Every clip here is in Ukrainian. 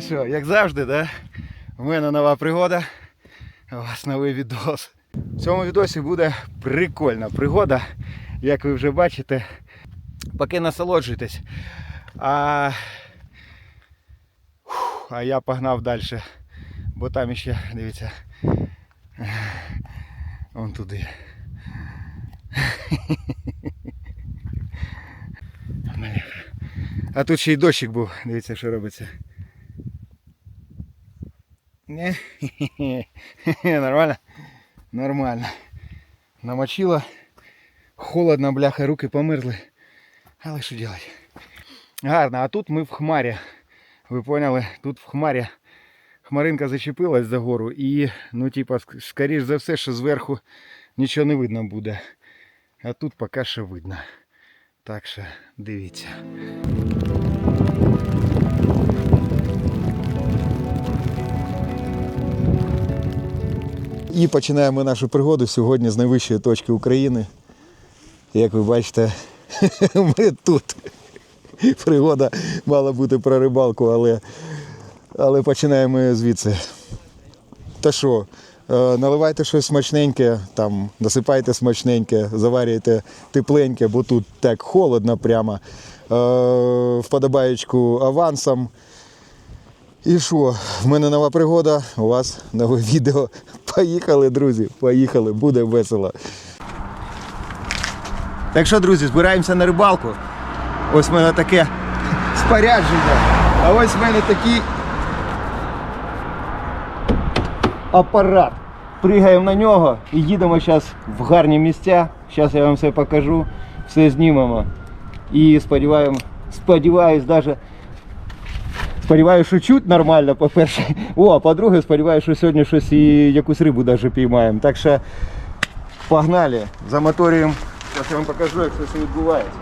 що, як завжди, да? у мене нова пригода. У вас новий відос. В цьому відосі буде прикольна пригода, як ви вже бачите. Поки насолоджуйтесь. А, а я погнав далі. Бо там ще, дивіться. Вон туди. А тут ще й дощик був. Дивіться, що робиться. Не, нормально? Нормально. Намочило. Холодно, бляха, руки померзли. Але що робити? Гарно, а тут ми в хмарі. Ви поняли? Тут в хмарі. Хмаринка зачепилась за гору і, ну, типа, скоріш за все, що зверху нічого не видно буде. А тут поки що видно. Так що дивіться. І починаємо нашу пригоду сьогодні з найвищої точки України. Як ви бачите, ми тут. Пригода мала бути про рибалку, але, але починаємо звідси. Та що, е, наливайте щось смачненьке, там, насипайте смачненьке, заварюйте тепленьке, бо тут так холодно прямо. Е, Вподобаєчку авансом. І що, в мене нова пригода, у вас нове відео. Поїхали, друзі, поїхали, буде весело. Так що, друзі, збираємося на рибалку. Ось в мене таке спорядження. А ось в мене такий апарат. Пригаємо на нього і їдемо зараз в гарні місця. Зараз я вам все покажу, все знімемо. І сподіваємось, сподіваюсь, даже Сподіваюся, що чуть нормально, по-перше. О, а по-друге, сподіваюся, що сьогодні щось і якусь рибу даже піймаємо. Так що погнали, замоторюємо. Зараз я вам покажу, як це все відбувається.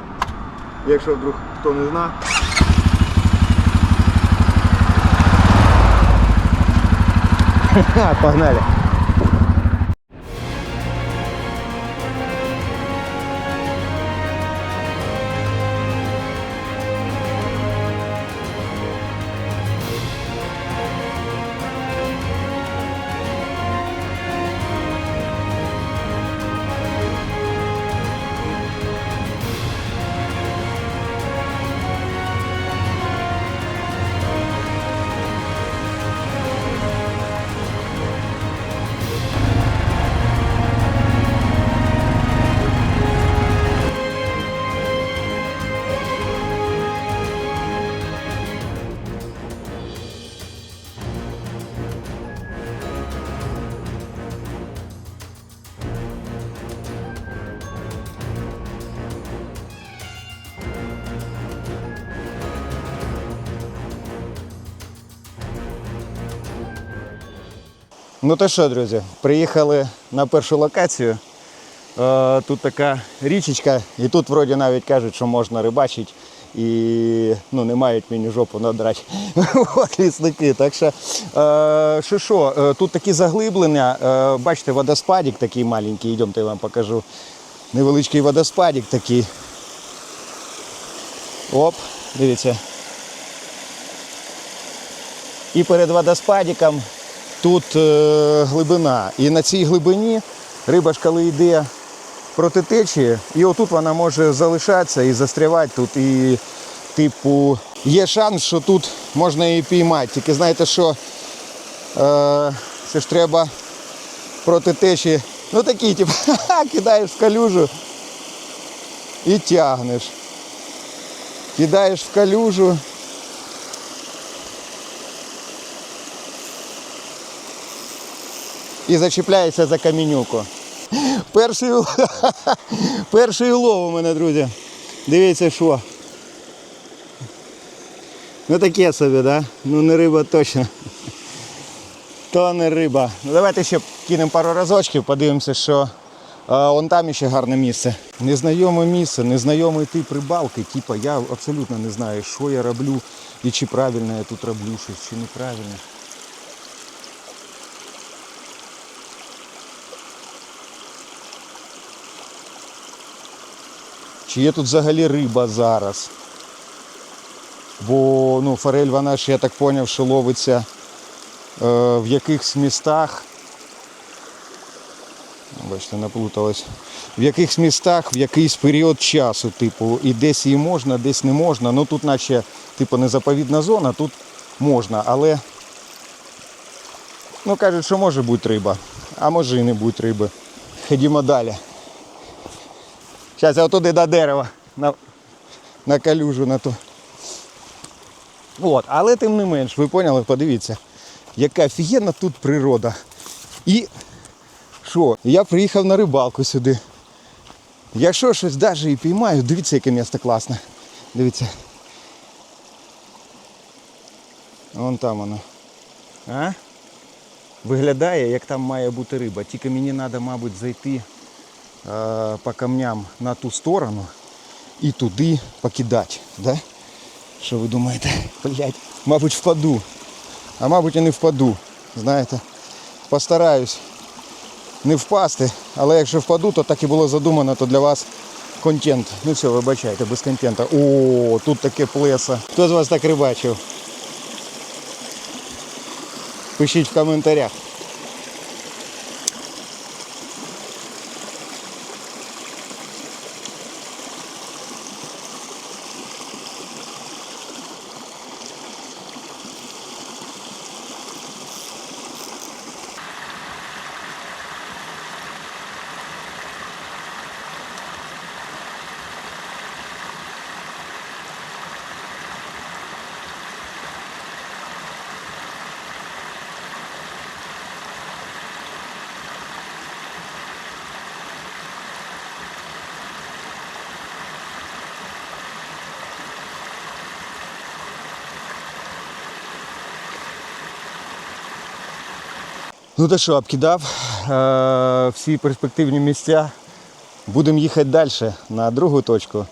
Якщо вдруг хто не знає. Ха, Погнали. Ну то що, друзі, приїхали на першу локацію. Е, Тут така річечка, і тут вроді навіть кажуть, що можна рибачити і ну, не мають мені жопу надрати. От лісники. Так що, е, що, що, е, тут такі заглиблення, бачите, водоспадик такий маленький, йдемте я вам покажу. Невеличкий водоспадик такий. Оп, дивіться. І перед водоспадиком тут е, глибина. І на цій глибині риба ж коли йде проти течії, і отут вона може залишатися і застрявати тут. І, типу, є шанс, що тут можна її піймати. Тільки знаєте, що е, це ж треба проти течії. Ну такий, типу, кидаєш в калюжу і тягнеш. Кидаєш в калюжу. І зачіпляється за камінюку. Перший, перший улов у мене, друзі. Дивіться, що. Ну таке собі, да? Ну не риба точно. То не риба. Ну давайте ще кинемо пару разочків, подивимося, що а, вон там ще гарне місце. Незнайоме місце, незнайомий тип рибалки. Типа я абсолютно не знаю, що я роблю і чи правильно я тут роблю щось, чи неправильно. Чи є тут взагалі риба зараз? Бо ну, форель, вона ж, я так зрозумів, що ловиться е, в якихось містах. Бачите, наплуталось. В якихось містах в якийсь період часу, типу, і десь її можна, десь не можна. Ну тут наче типу не заповідна зона, тут можна, але ну кажуть, що може бути риба, а може і не бути риби. Ходімо далі. Зараз я отуди до дерева на, на калюжу на ту. От, але тим не менш, ви поняли, подивіться, яка офігенна тут природа. І що, я приїхав на рибалку сюди. Якщо щось навіть і піймаю, дивіться, яке місто класне. Дивіться. Вон там воно. А? Виглядає, як там має бути риба. Тільки мені треба, мабуть, зайти по камням на ту сторону і туди покидати. Да? Що ви думаєте? Блять, мабуть, впаду. А мабуть, і не впаду. Знаєте, постараюсь не впасти, але якщо впаду, то так і було задумано, то для вас контент. Ну все, вибачайте, без контента. О, тут таке плеса. Хто з вас так рибачив? Пишіть в коментарях. Ну то що, обкидав е, всі перспективні місця. Будемо їхати далі на другу точку.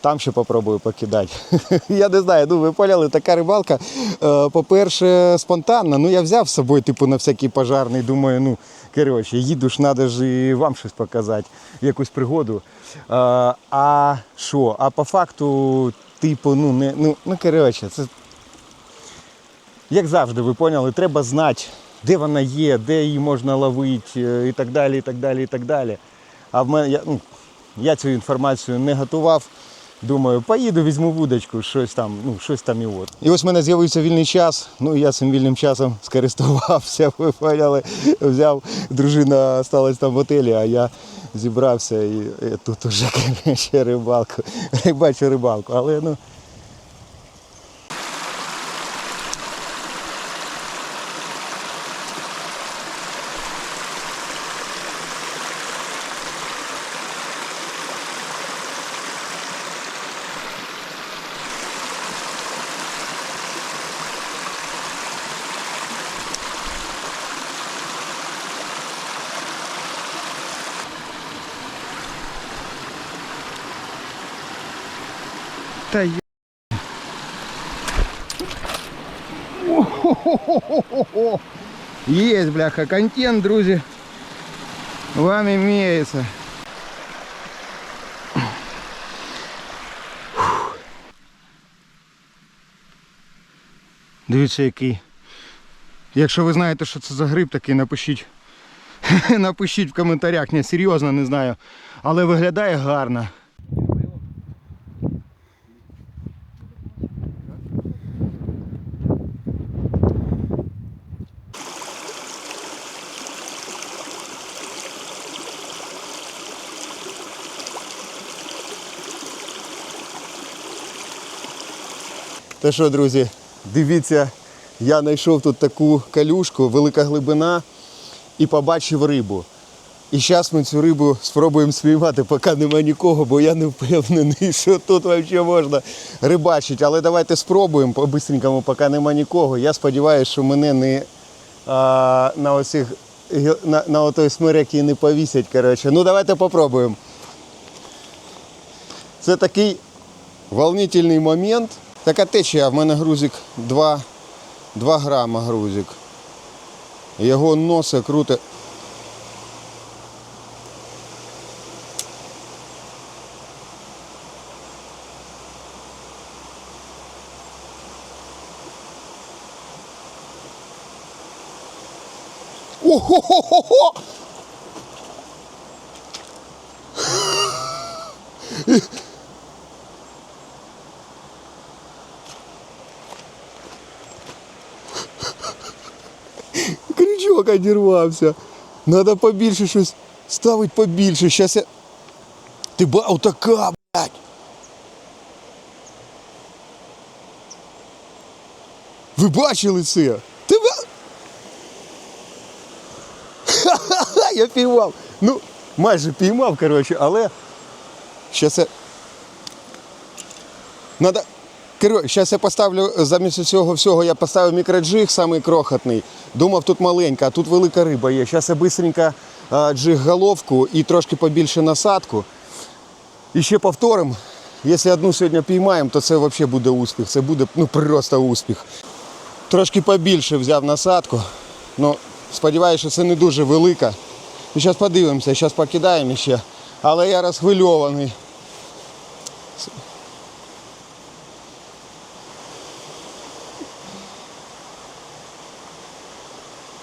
Там ще попробую покидати. я не знаю, ну ви поняли, така рибалка. Е, по-перше, спонтанна. Ну я взяв з собою, типу, на всякий пожарний. Думаю, ну коротше, їду ж, треба ж і вам щось показати, якусь пригоду. Е, а що? А по факту, типу, ну не ну, ну коротше, це як завжди, ви поняли, треба знати, де вона є, де її можна ловити е, і так далі, і так далі, і так далі. А в мене я, ну, я цю інформацію не готував. Думаю, поїду, візьму вудочку, щось там, ну, щось там і от. І ось в мене з'явився вільний час. Ну я цим вільним часом скористувався, ви поняли, взяв, дружина осталась там в готелі, а я зібрався і, і тут уже рибалку. Бачу рибалку. Але ну. Та й... Есть, бляха, контент, друзі. Вам имеется. Дивіться, який. Якщо ви знаєте, що це за гриб, такий напишіть. напишіть в коментарях. Ні, серйозно не знаю. Але виглядає гарно. Та що, друзі, дивіться, я знайшов тут таку калюшку, велика глибина і побачив рибу. І зараз ми цю рибу спробуємо спіймати, поки нема нікого, бо я не впевнений, що тут взагалі можна рибачити. Але давайте спробуємо по-бистренькому, поки нема нікого. Я сподіваюся, що мене не а, на оцих на, на отой смирек і не повісять. Коротше. Ну давайте попробуємо. Це такий волнительний момент. Така течія, в мене грузик 2 2 грама грузик. Його носи круте. Охо-хо-хо-хо! Yeah. Крючок одірвався. Надо побільше щось ставити побільше. Щас я. Ти ба, отака, блядь. Ви бачили це? Ти ба... Ха-ха-ха, я піймав. Ну, майже піймав, коротше, але. Щас я. Надо. Коротше, зараз я поставлю замість цього всього, я поставив мікроджиг, самий крохотний. Думав, тут маленька, а тут велика риба є. Зараз я швидко джиг головку і трошки побільше насадку. І ще повторимо. Якщо одну сьогодні піймаємо, то це взагалі буде успіх. Це буде ну, просто успіх. Трошки побільше взяв насадку. Ну, сподіваюся, що це не дуже велика. І зараз подивимося, зараз покидаємо ще. Але я розхвильований.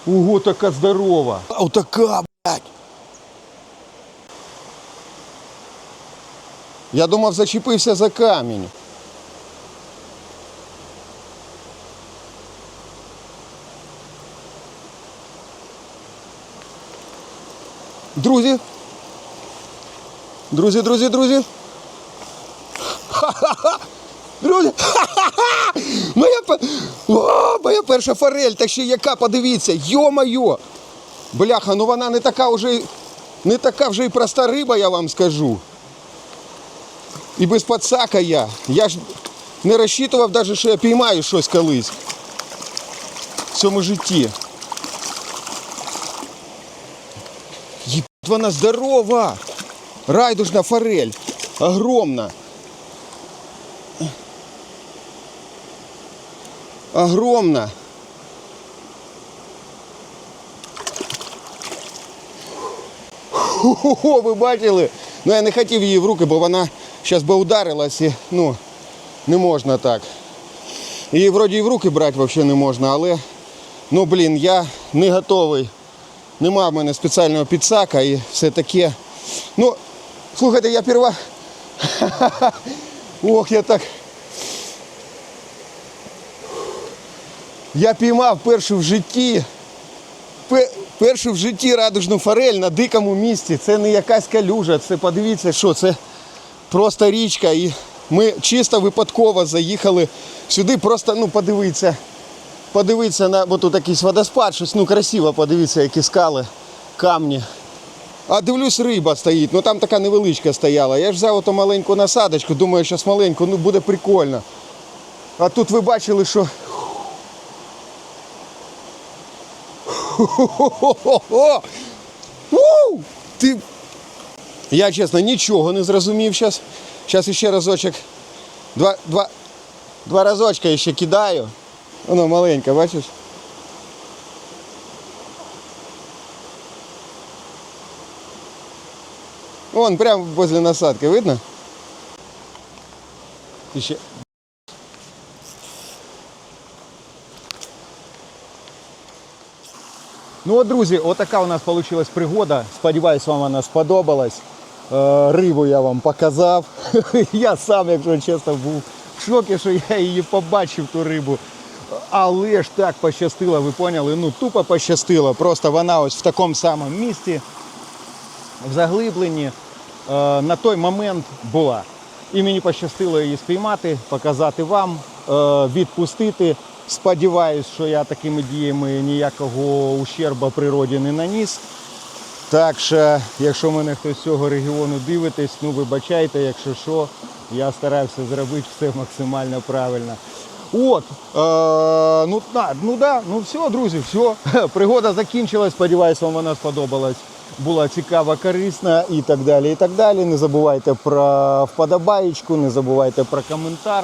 Ого, така здорова. А така, блядь. Я думав, зачепився за камінь. Друзі. Друзі, друзі, друзі. Ха-ха-ха! Друзі! Ха-ха-ха! Моя, пе- О, моя перша форель, та ще яка, подивіться, йо-моє! Бляха, ну вона не така вже, не така вже і проста риба, я вам скажу. І без подсака я. Я ж не розчитував навіть, що я піймаю щось колись в цьому житті. Єбать, вона здорова! Райдужна форель. Огромна. Огромна. Хо-хо-хо, ви бачили? Ну я не хотів її в руки, бо вона зараз би ударилась і ну, не можна так. Її вроді і в руки брати взагалі не можна, але ну блін, я не готовий. Нема в мене спеціального підсака і все таке. Ну, слухайте, я перва. Ох, я так. Я піймав першу в житті. Пе- Першу в житті радужну форель на дикому місці. Це не якась калюжа. Це подивіться, що це просто річка. І ми чисто випадково заїхали сюди. Просто ну подивіться. Подивіться на бо тут якийсь водоспад, щось ну красиво, подивіться, які скали, камні. А дивлюсь, риба стоїть, ну там така невеличка стояла. Я ж взяв ото маленьку насадочку, думаю, що маленьку, ну буде прикольно. А тут ви бачили, що. Ти. Я чесно нічого не зрозумів зараз. Зараз ще разочок. Два, два, два разочка ще кидаю. Воно маленька, бачиш? Вон, прямо возле насадки, видно? І ще. Ну от, друзі, отака у нас вийшла пригода. Сподіваюсь, вам вона сподобалась. Е, Рибу я вам показав. Я сам, якщо чесно, був в шокі, що я її побачив, ту рибу. Але ж так пощастило, ви поняли? Ну тупо пощастило. Просто вона ось в такому самому місці, в заглибленні, е, на той момент була. І мені пощастило її спіймати, показати вам, е, відпустити. Сподіваюсь, що я такими діями ніякого ущерба природі не наніс. Так що, якщо мене хтось з цього регіону дивитесь, ну вибачайте, якщо що, я старався зробити все максимально правильно. От, е, ну, да, ну да, ну все, друзі, все. Пригода закінчилась. Сподіваюсь, вам вона сподобалась. Була цікава, корисна і так далі. І так далі. Не забувайте про вподобаєчку, не забувайте про коментар.